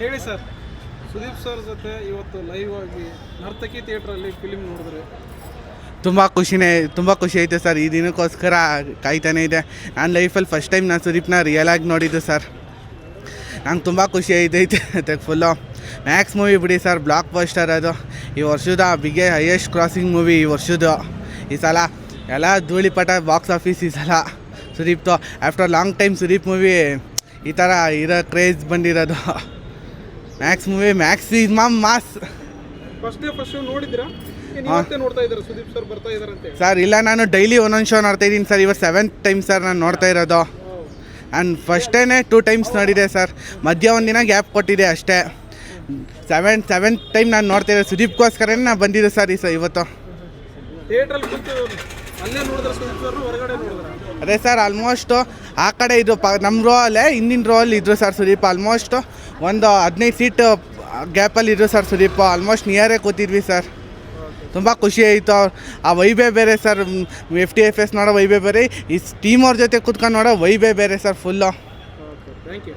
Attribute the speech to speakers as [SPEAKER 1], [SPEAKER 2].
[SPEAKER 1] ಹೇಳಿ sir. Sudeep sir ಜೊತೆ ಇವತ್ತು ಲೈವ್ ಆಗಿ ನರ್ತಕಿ ಥಿಯೇಟ್ರಲ್ಲಿ ಫಿಲಿಮ್ ನೋಡಿದ್ರೆ.
[SPEAKER 2] ತುಂಬ ಖುಷಿನೇ, ತುಂಬ ಖುಷಿ ಐತೆ ಸರ್. ಈ ದಿನಕ್ಕೋಸ್ಕರ ಕಾಯ್ತಾನೆ ಇದೆ. ನಾನು ಲೈಫಲ್ಲಿ ಫಸ್ಟ್ ಟೈಮ್ ನಾನು ಸುದೀಪ್ನ ರಿಯಲ್ ಆಗಿ ನೋಡಿದ್ದು ಸರ್. ನಂಗೆ ತುಂಬ ಖುಷಿ ಐತೈತೆ ಮತ್ತು ಫುಲ್ಲು ಮ್ಯಾಕ್ಸ್ ಮೂವಿ ಬಿಡಿ ಸರ್. ಬ್ಲಾಕ್ ಬಸ್ಟರ್ ಅದು. ಈ ವರ್ಷದ ಬಿಗ್ಗೆ ಹೈಯೆಸ್ಟ್ ಕ್ರಾಸಿಂಗ್ ಮೂವಿ ಈ ವರ್ಷದ್ದು. ಈ ಸಲ ಎಲ್ಲ ಧೂಳಿಪಟ ಬಾಕ್ಸ್ ಆಫೀಸ್ ಈ ಸಲ. ಸುದೀಪ್ದು. After long time Sudeep movie ಈ ಥರ ಇರೋ ಕ್ರೇಜ್ ಬಂದಿರೋದು. Max movie max is mom mass
[SPEAKER 1] first day first show ನೋಡಿದ್ರಾ? ಏನ್ ಇವತ್ತೇ ನೋಡ್ತಾ ಇದ್ದಾರೆ? ಸುದೀಪ್ ಸರ್ ಬರ್ತಾ
[SPEAKER 2] ಇಲ್ಲ ನಾನು ಡೈಲಿ ಒಂದೊಂದು ಶೋ ನೋಡ್ತಾ ಇದ್ದೀನಿ ಸರ್ ಇವತ್ತು ಸೆವೆಂತ್ ಟೈಮ್ ಸರ್ ನಾನು ನೋಡ್ತಾ ಇರೋದು. ಆ್ಯಂಡ್ ಫಸ್ಟೇನೆ ಟೂ ಟೈಮ್ಸ್ ನೋಡಿದೆ ಸರ್ ಮಧ್ಯ ಒಂದಿನ ಗ್ಯಾಪ್ ಕೊಟ್ಟಿದೆ ಅಷ್ಟೇ. ಸೆವೆನ್ ಸೆವೆಂತ್ ಟೈಮ್ ನಾನು ನೋಡ್ತಾ ಇದ್ದೆ ಸುದೀಪ್ಗೋಸ್ಕರನೇ ನಾನು ಬಂದಿದ್ದೆ ಸರ್ ಈ ಸರ್ ಇವತ್ತು.
[SPEAKER 1] ಥಿಯೇಟ್ರಲ್ಲಿ
[SPEAKER 2] ಅದೇ ಸರ್ ಆಲ್ಮೋಸ್ಟು ಆ ಕಡೆ ಇದು ಪ ನಮ್ಮ ರೋ ಅಲ್ಲೇ ಹಿಂದಿನ ರೋ ಅಲ್ಲಿ ಇದ್ರು ಸರ್ ಸುದೀಪ್ ಆಲ್ಮೋಸ್ಟ್ ಒಂದು ಹದಿನೈದು ಸೀಟ್ ಗ್ಯಾಪಲ್ಲಿ ಇದ್ರು ಸರ್ ಸುದೀಪ್ ಆಲ್ಮೋಸ್ಟ್ ನಿಯರೇ ಕೂತಿದ್ವಿ ಸರ್. ತುಂಬ ಖುಷಿ ಆಯಿತು. ಆ ವೈಬೇ ಬೇರೆ sir F T F S ನೋಡೋ ವೈಬೇ ಬೇರೆ ಈ ಟೀಮ್ ಅವ್ರ ಜೊತೆ ಕೂತ್ಕೊಂಡು ನೋಡೋ ವೈಬೇ ಬೇರೆ ಸರ್ ಫುಲ್ಲು
[SPEAKER 1] ಥ್ಯಾಂಕ್ ಯು